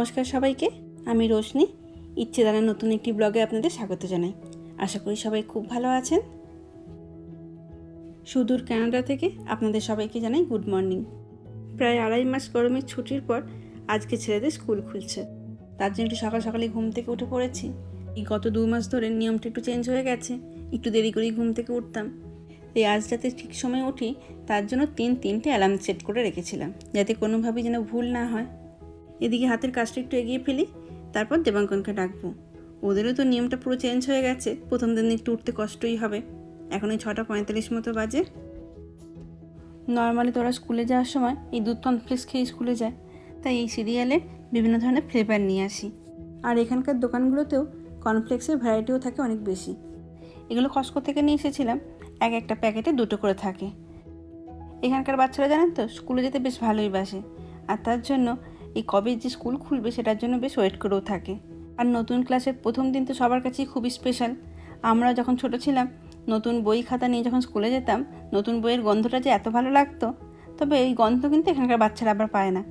নমস্কার সবাইকে, আমি রোশনি। ইচ্ছে দ্বারা নতুন একটি ব্লগে আপনাদের স্বাগত জানাই। আশা করি সবাই খুব ভালো আছেন। সুদূর কানাডা থেকে আপনাদের সবাইকে জানাই গুড মর্নিং। প্রায় আড়াই মাস গরমের ছুটির পর আজকে ছেলেদের স্কুল খুলছে। তার জন্য একটু সকাল সকালে ঘুম থেকে উঠে পড়েছি। এই গত দু মাস ধরে নিয়মটা একটু চেঞ্জ হয়ে গেছে। একটু দেরি করেই ঘুম থেকে উঠতাম। এই আজ যাতে ঠিক সময় উঠি তার জন্য তিন তিনটে অ্যালার্ম সেট করে রেখেছিলাম। যাতে কোনোভাবেই যেন ভুল না হয়। এদিকে হাতের কাজটা একটু এগিয়ে ফেলি তারপর দেবাঙ্কনকে ডাকবো। ওদেরও তো নিয়মটা পুরো চেঞ্জ হয়ে গেছে প্রথম দিন একটু উঠতে কষ্টই হবে। এখন ওই ছটা পঁয়তাল্লিশ মতো বাজে। নর্মালি তোরা স্কুলে যাওয়ার সময় এই দুধ কনফ্লেক্স খেয়ে স্কুলে যায়। তাই এই সিরিয়ালে বিভিন্ন ধরনের ফ্লেভার নিয়ে আসি। আর এখানকার দোকানগুলোতেও কনফ্লেক্সের ভ্যারাইটিও থাকে অনেক বেশি। এগুলো কস্কো থেকে নিয়ে এসেছিলাম এক একটা প্যাকেটে দুটো করে থাকে। এখানকার বাচ্চারা জানেন তো স্কুলে যেতে বেশ ভালোই বাসে। আর তার জন্য এই কবে যে স্কুল খুলবে সেটার জন্য বেশ ওয়েট করেও থাকে। আর নতুন ক্লাসের প্রথম দিন তো সবার কাছেই খুবই স্পেশাল আমরা যখন ছোট ছিলাম, নতুন বই খাতা নিয়ে যখন স্কুলে যেতাম, নতুন বইয়ের গন্ধটা যে এত ভালো লাগতো। তবে এই গন্ধ কিন্তু এখানকার বাচ্চারা আবার পায় না।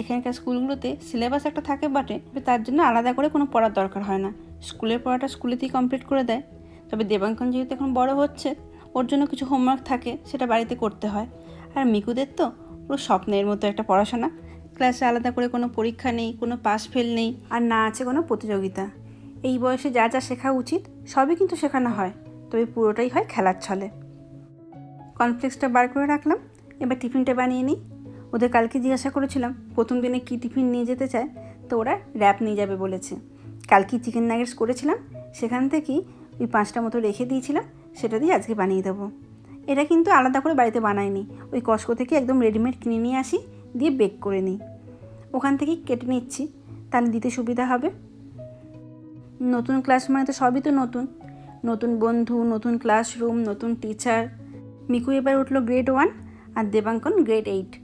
এখানকার স্কুলগুলোতে সিলেবাস একটা থাকে বটে তার জন্য আলাদা করে কোনো পড়ার দরকার হয় না। স্কুলের পড়াটা স্কুলেতেই কমপ্লিট করে দেয়। তবে দেবাঙ্কন যেহেতু এখন বড় হচ্ছে, ওর জন্য কিছু হোমওয়ার্ক থাকে, সেটা বাড়িতে করতে হয়। আর মিকুদের তো পুরো স্বপ্নের মতো একটা পড়াশোনা। ক্লাসে আলাদা করে কোনো পরীক্ষা নেই, কোনো পাস ফেল নেই। আর না আছে কোনো প্রতিযোগিতা। এই বয়সে যা যা শেখা উচিত, সবই কিন্তু শেখানো হয়। তবে পুরোটাই হয় খেলার ছলে। কনফ্লেক্সটা বার করে রাখলাম। এবার টিফিনটা বানিয়ে নিই। ওদের কালকে জিজ্ঞাসা করেছিলাম, প্রথম দিনে কী টিফিন নিয়ে যেতে চায়? তো ওরা, র্যাপ নিয়ে যাবে, বলেছে। কালকে চিকেন নাগেটস করেছিলাম। সেখান থেকেই ওই পাঁচটা মতো রেখে দিয়েছিলাম। সেটা দিয়ে আজকে বানিয়ে দেবো। এটা কিন্তু আলাদা করে বাড়িতে বানাইনি। ওই কস্কো থেকে একদম রেডিমেড কিনে নিয়ে আসি। দিয়ে বেক করে নিই। ওখান থেকেই কেটে নিচ্ছি, তাহলে দিতে সুবিধা হবে। নতুন ক্লাস মানে তো সবই তো নতুন। নতুন বন্ধু, নতুন ক্লাসরুম নতুন টিচার মিকু এবার উঠল গ্রেড ওয়ান আর দেবাঙ্কন গ্রেড এইট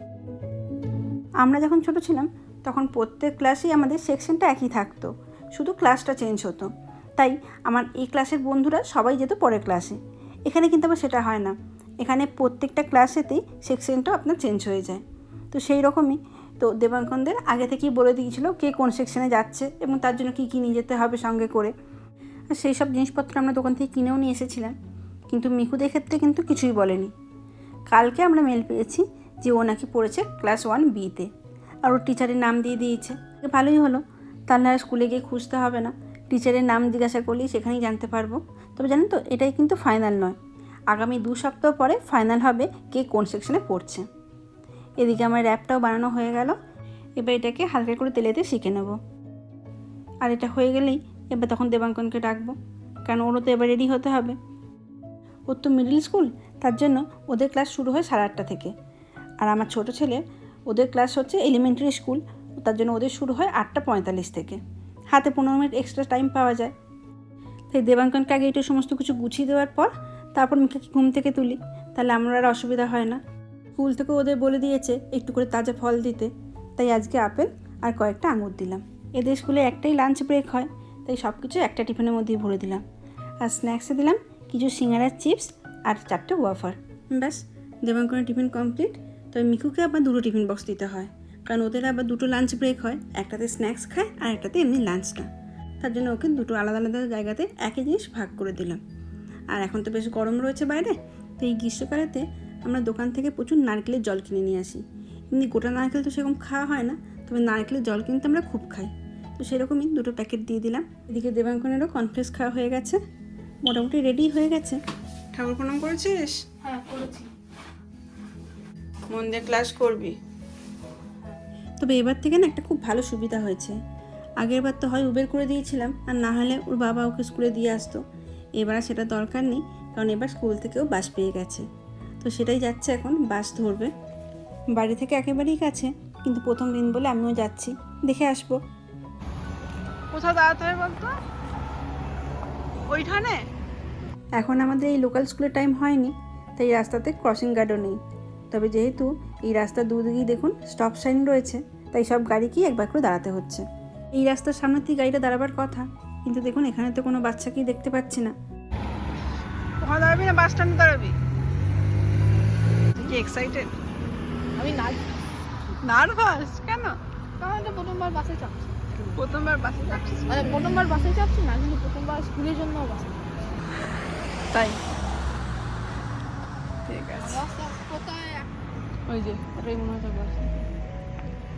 আমরা যখন ছোট ছিলাম, তখন প্রত্যেক ক্লাসেই আমাদের সেকশনটা একই থাকতো। শুধু ক্লাসটা চেঞ্জ হতো। তাই আমার এই ক্লাসের বন্ধুরা সবাই যেত পরের ক্লাসে এখানে কিন্তু আবার সেটা হয় না। এখানে প্রত্যেকটা ক্লাসেতেই সেকশনটা আপনার চেঞ্জ হয়ে যায়। তো সেই রকমই। তো দেবাঙ্কনদের আগে থেকেই বলে দিয়েছিল কে কোন সেকশনে যাচ্ছে এবং তার জন্য কী কী নিয়ে যেতে হবে সঙ্গে করে। আর সেই সব জিনিসপত্র আমরা দোকান থেকে কিনেও নিয়ে এসেছিলাম, কিন্তু মিকুদের ক্ষেত্রে কিন্তু কিছুই বলেনি। কালকে আমরা মেল পেয়েছি যে ও নাকি পড়েছে ক্লাস ওয়ান বিতে আর ওর টিচারের নাম দিয়ে দিয়েছে। ভালোই হলো, তাহলে আর স্কুলে গিয়ে খুঁজতে হবে না। টিচারের নাম জিজ্ঞাসা করলেই সেখানেই জানতে পারব। তবে জানেন তো, এটাই কিন্তু ফাইনাল নয়। আগামী দু সপ্তাহ পরে ফাইনাল হবে কে কোন সেকশনে পড়ছে। এদিকে আমার র্যাপটাও বানানো হয়ে গেল। এবার এটাকে হালকা করে তেলেতে শিখে নেব। আর এটা হয়ে গেলেই এবার তখন দেবাঙ্কনকে ডাকবো, কারণ ওরও তো এবার রেডি হতে হবে। ওর তো মিডল স্কুল তার জন্য ওদের ক্লাস শুরু হয় সাড়ে আটটা থেকে। আর আমার ছোট ছেলে, ওদের ক্লাস হচ্ছে এলিমেন্টারি স্কুল তার জন্য ওদের শুরু হয় আটটা পঁয়তাল্লিশ থেকে। হাতে পনেরো মিনিট এক্সট্রা টাইম পাওয়া যায়। তাই দেবাঙ্কনকে আগে এটা সমস্ত কিছু গুছিয়ে দেওয়ার পর, তারপর মিকাকে ঘুম থেকে তুলি, তাহলে আমার আর অসুবিধা হয় না। স্কুল থেকে ওদের বলে দিয়েছে একটু করে তাজা ফল দিতে। তাই আজকে আপেল আর কয়েকটা আঙুর দিলাম। এদের স্কুলে একটাই লাঞ্চ ব্রেক হয়, তাই সব কিছু একটা টিফিনের মধ্যেই ভরে দিলাম। আর স্ন্যাক্সে দিলাম কিছু সিঙ্গারার চিপস আর চারটে ওয়াফার ব্যাস দেবাঙ্কনের টিফিন কমপ্লিট তবে মিকুকে আবার দুটো টিফিন বক্স দিতে হয়। কারণ ওদের আবার দুটো লাঞ্চ ব্রেক হয়, একটাতে স্ন্যাক্স খায় আর একটাতে এমনি লাঞ্চটা তার জন্য ওকে দুটো আলাদা আলাদা জায়গাতে একই জিনিস ভাগ করে দিলাম। আর এখন তো বেশ গরম রয়েছে বাইরে তো এই গ্রীষ্মকালেতে আমরা দোকান থেকে প্রচুর নারকেলের জল কিনে নিয়ে আসি। এমনি গোটা নারকেল তো সেরকম খাওয়া হয় না তবে নারকেলের জল কিন্তু আমরা খুব খাই। তো সেরকমই দুটো প্যাকেট দিয়ে দিলাম। এদিকে দেবাঙ্কনেরও কনফ্লেক্স খাওয়া হয়ে গেছে। মোটামুটি রেডি হয়ে গেছে। ঠাকুর প্রণাম করেছিস? হ্যাঁ করেছি। মন দিয়ে ক্লাস করবি। তবে এবার থেকে না একটা খুব ভালো সুবিধা হয়েছে। আগের বার তো হয় উবের করে দিয়েছিলাম আর না হলে ওর বাবা ওকে স্কুলে দিয়ে আসতো। এবার সেটা দরকার নেই কারণ এবার স্কুল থেকেও বাস পেয়ে গেছে। তো সেটাই যাচ্ছে এখন বাস ধরবে। বাড়ি থেকে একেবারেই কাছে কিন্তু প্রথম দিন বলে আমিও যাচ্ছি। দেখে আসব। কোথাও দাঁড়াতে হবে বলতো? ওইখানে? এখন আমাদের এই লোকাল স্কুলের টাইম হয়নি তাই রাস্তাতে ক্রসিং গার্ডও নেই। তবে যেহেতু এই রাস্তার দুদিকেই দেখুন স্টপ সাইন রয়েছে তাই সব গাড়িকেই একবার করে দাঁড়াতে হচ্ছে। এই রাস্তার সামনে থেকে গাড়িটা দাঁড়াবার কথা কিন্তু দেখুন এখানে তো কোনো বাচ্চাকেই দেখতে পাচ্ছি না। ওখানে দাঁড়াবি না? বাস স্ট্যান্ডে দাঁড়াবি? কি এক্সাইটেড আমি নার্ভাস কেন? কারণ তো প্রথমবার বাসে চাপছি। প্রথমবার বাসে যাচ্ছি মানে প্রথমবার বাসে চাপছি না কিন্তু প্রথমবার স্কুলের জন্য বাসে তাই? ঠিক আছে। ওই যে ওটাই মনে হচ্ছে বাস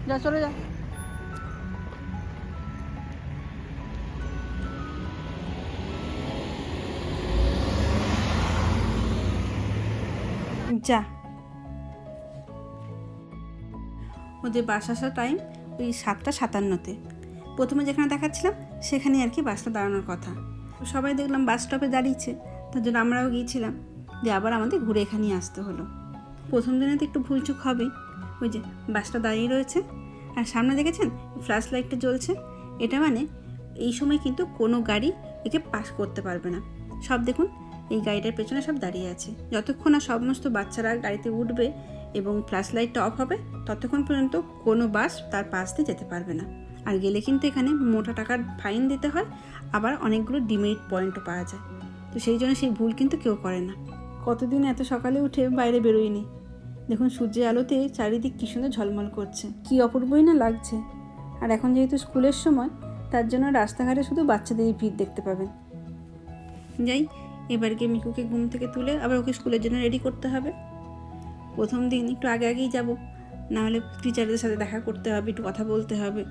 যা চলে যা। যা। ওদের বাস আসার টাইম ওই সাতটা সাতান্নতে। প্রথমে যেখানে দেখাচ্ছিলাম সেখানে আর কি বাসটা দাঁড়ানোর কথা। সবাই দেখলাম বাস স্টপে দাঁড়িয়েছে, তার জন্য আমরাও গিয়েছিলাম। দিয়ে আবার আমাদের ঘুরে এখানেই আসতে হলো। প্রথম দিনে তো একটু ভুলচুক হবে, ওই যে বাসটা দাঁড়িয়ে রয়েছে। আর সামনে দেখেছেন ফ্ল্যাশ লাইটটা জ্বলছে। এটা মানে এই সময় কিন্তু কোনো গাড়ি একে পাস করতে পারবে না। সব দেখুন, এই গাড়িটার পেছনে সব দাঁড়িয়ে আছে। যতক্ষণ না সমস্ত বাচ্চারা গাড়িতে উঠবে এবং ফ্ল্যাশ লাইটটা অফ হবে, ততক্ষণ পর্যন্ত কোনো বাস তার পাশ দিয়ে যেতে পারবে না। আর গেলে কিন্তু এখানে মোটা টাকার ফাইন দিতে হয়, আবার অনেকগুলো ডিমেরিট পয়েন্টও পাওয়া যায়। তো সেই জন্য সেই ভুল কিন্তু কেউ করে না। কতদিন এত সকালে উঠে বাইরে বেরোয়নি? দেখুন, সূর্যের আলোতে চারিদিক কী সুন্দর ঝলমল করছে। কি অপূর্বই না লাগছে। আর এখন যেহেতু স্কুলের সময়, তার জন্য রাস্তাঘাটে শুধু বাচ্চাদেরই ভিড় দেখতে পাবেন। যাই এবার গিয়ে মিকুকে ঘুম থেকে তুলে আবার ওকে স্কুলের জন্য রেডি করতে হবে। প্রথম দিন, একটু আগে আগেই যাব। নাহলে টিচারদের সাথে দেখা করতে হবে, একটু কথা বলতে হবে।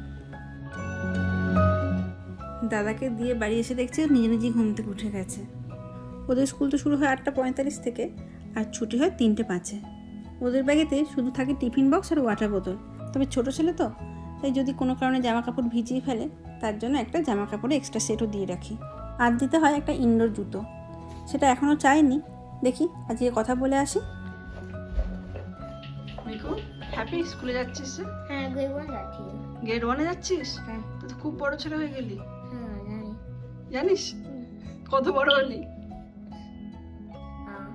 দাদাকে দিয়ে বাড়ি এসে দেখছে নিজে নিজেই ঘুম থেকে উঠে গেছে। ওদের স্কুল তো শুরু হয় আটটা পঁয়তাল্লিশ থেকে, আর ছুটি হয় তিনটে পাঁচে। ওদের ব্যাগেতে শুধু থাকে টিফিন বক্স আর ওয়াটার বোতল তবে ছোট ছেলে তো, তাই যদি কোনো কারণে জামা কাপড় ভিজিয়ে ফেলে, তার জন্য একটা জামা কাপড়ে এক্সট্রা সেটও দিয়ে রাখি। আর দিতে হয় একটা ইনডোর জুতো। সেটা এখনও চাইনি। দেখি, আজকে কথা বলে আসি। হ্যাপি স্কুলে যাচ্ছিস হ্যাঁ গরিবন যাচ্ছি। গ্রেড ওয়ানে যাচ্ছিস? হ্যাঁ। তো তো খুব বড় ছেলে হয়ে গেলি। হ্যাঁ জানি। জানিস? কত বড় হলি? হ্যাঁ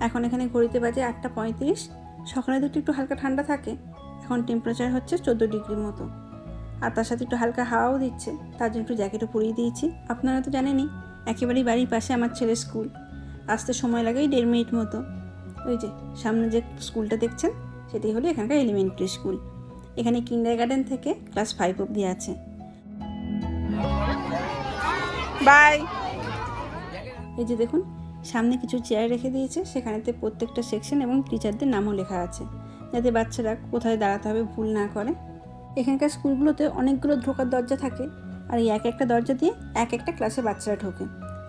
এখন এখানে ঘড়িতে বাজে আটটা পঁয়ত্রিশ। সকালে তো একটু একটু হালকা ঠান্ডা থাকে। এখন টেম্পারেচার হচ্ছে চোদ্দ ডিগ্রির মতো। আর তার সাথে একটু হালকা হাওয়াও দিচ্ছে। তার জন্য একটু জ্যাকেটও পরিয়ে দিয়েছি। আপনারা তো জানেনই একেবারেই বাড়ির পাশে আমার ছেলের স্কুল আসতে সময় লাগে দেড় মিনিট মতো। ওই যে সামনে যে স্কুলটা দেখছেন সেটাই হলো এখানকার এলিমেন্টারি স্কুল এখানে কিন্ডার গার্ডেন থেকে ক্লাস ফাইভ অবধি আছে। বাই এই যে দেখুন, সামনে কিছু চেয়ার রেখে দিয়েছে, সেখানেতে প্রত্যেকটা সেকশন এবং টিচারদের নামও লেখা আছে। যাতে বাচ্চারা কোথায় দাঁড়াতে হবে ভুল না করে। এখানকার স্কুলগুলোতে অনেকগুলো ঢোকার দরজা থাকে, আর এই এক একটা দরজা দিয়ে এক একটা ক্লাসে বাচ্চারা ঢোকে।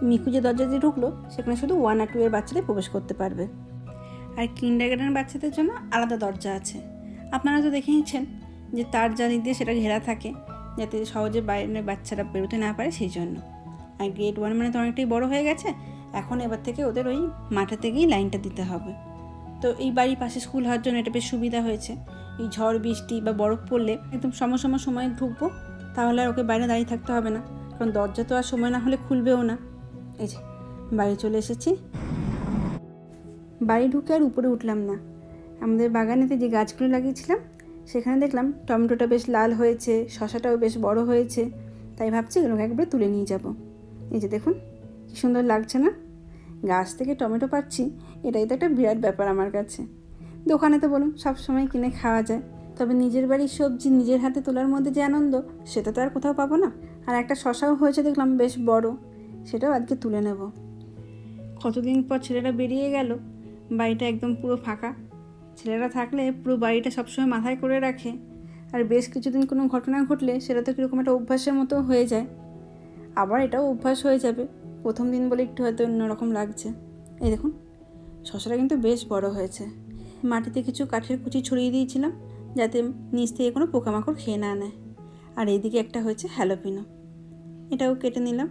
মিকু যে দরজা দিয়ে ঢুকলো, সেখানে শুধু ওয়ান আর টু এর বাচ্চারাই প্রবেশ করতে পারবে। আর কিন্ডার গার্ডেন বাচ্চাদের জন্য আলাদা দরজা আছে। আপনারা তো দেখেইছেন যে তার জানি দিয়ে সেটা ঘেরা থাকে, যাতে সহজে বাইরের বাচ্চারা বেরোতে না পারে সেই জন্য আর গ্রেড ওয়ান মানে তো অনেকটাই বড় হয়ে গেছে, এখন এবার থেকে ওদের ওই মাঠেতে থেকেই লাইনটা দিতে হবে। তো এই বাড়ির পাশে স্কুল হওয়ার জন্য এটা বেশ সুবিধা হয়েছে। এই ঝড়, বৃষ্টি বা বরফ পড়লে একদম সম সম সময় ঢুকবো, তাহলে আর ওকে বাইরে দাঁড়িয়ে থাকতে হবে না। কারণ দরজা তো আর সময় না হলে খুলবেও না। এই যে বাড়ি চলে এসেছি। বাড়ি ঢুকে আর উপরে উঠলাম না। আমাদের বাগানেতে যে গাছগুলো লাগিয়েছিলাম, সেখানে দেখলাম টমেটোটা বেশ লাল হয়েছে, শশাটাও বেশ বড় হয়েছে। তাই ভাবছি এগুলোকে একবারে তুলে নিয়ে যাব। এই যে দেখুন, কি সুন্দর লাগছে না? গাছ থেকে টমেটো পাচ্ছি, এটাই তো একটা বিরাট ব্যাপার আমার কাছে। দোকানে তো বলুন, সব সময় কিনে খাওয়া যায়। তবে নিজের বাড়ির সবজি নিজের হাতে তোলার মধ্যে যে আনন্দ, সেটা তো আর কোথাও পাবো না। আর একটা শশাও হয়েছে দেখলাম বেশ বড়, সেটাও আজকে তুলে নেব। কতদিন পর ছেলেরা বেরিয়ে গেল বাড়িটা একদম পুরো ফাঁকা। ছেলেরা থাকলে পুরো বাড়িটা সবসময় মাথায় করে রাখে। আর বেশ কিছুদিন কোনো ঘটনা ঘটলে সেটা তো কীরকম একটা অভ্যাসের মতো হয়ে যায়। আবার এটাও অভ্যাস হয়ে যাবে। প্রথম দিন বলে একটু হয়তো অন্যরকম লাগছে। এই দেখুন শশাটা কিন্তু বেশ বড় হয়েছে। মাটিতে কিছু কাঠের কুচি ছড়িয়ে দিয়েছিলাম যাতে নিচ থেকে কোনো পোকামাকড় খেয়ে না নেয়। আর এইদিকে একটা হয়েছে হ্যালোপিনো এটাও কেটে নিলাম।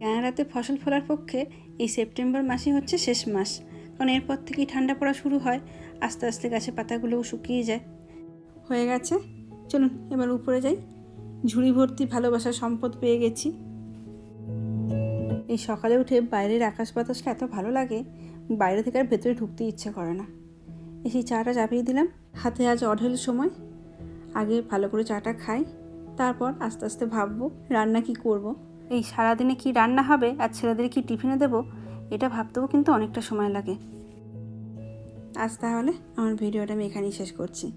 কানাডাতে ফসল ফলার পক্ষে এই সেপ্টেম্বর মাসই হচ্ছে শেষ মাস। কারণ এরপর থেকেই ঠান্ডা পড়া শুরু হয়। আস্তে আস্তে গাছের পাতাগুলোও শুকিয়ে যায়। হয়ে গেছে। চলুন, এবার উপরে যাই। ঝুড়ি ভর্তি ভালোবাসার সম্পদ পেয়ে গেছি। এই সকালে উঠে বাইরের আকাশ বাতাসটা এত ভালো লাগে, বাইরে থেকে আর ভেতরে ঢুকতে ইচ্ছে করে না। এসে চাটা চাপিয়ে দিলাম। হাতে আজ অঢেল সময়। আগে ভালো করে চাটা খাই, তারপর আস্তে আস্তে ভাববো রান্না কি করব। এই সারাদিনে কি রান্না হবে, আর ছেলেদের কি টিফিনে দেব? এটা ভাবতেও কিন্তু অনেকটা সময় লাগে। আজ তাহলে আমার ভিডিওটা আমি এখানেই শেষ করছি।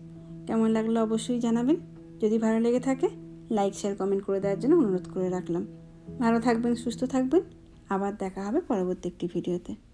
কেমন লাগল অবশ্যই জানাবেন। যদি ভালো লেগে থাকে লাইক শেয়ার কমেন্ট করে দেওয়ার জন্য অনুরোধ করে রাখলাম। ভালো থাকবেন, সুস্থ থাকবেন। আবার দেখা হবে পরবর্তী একটি ভিডিওতে।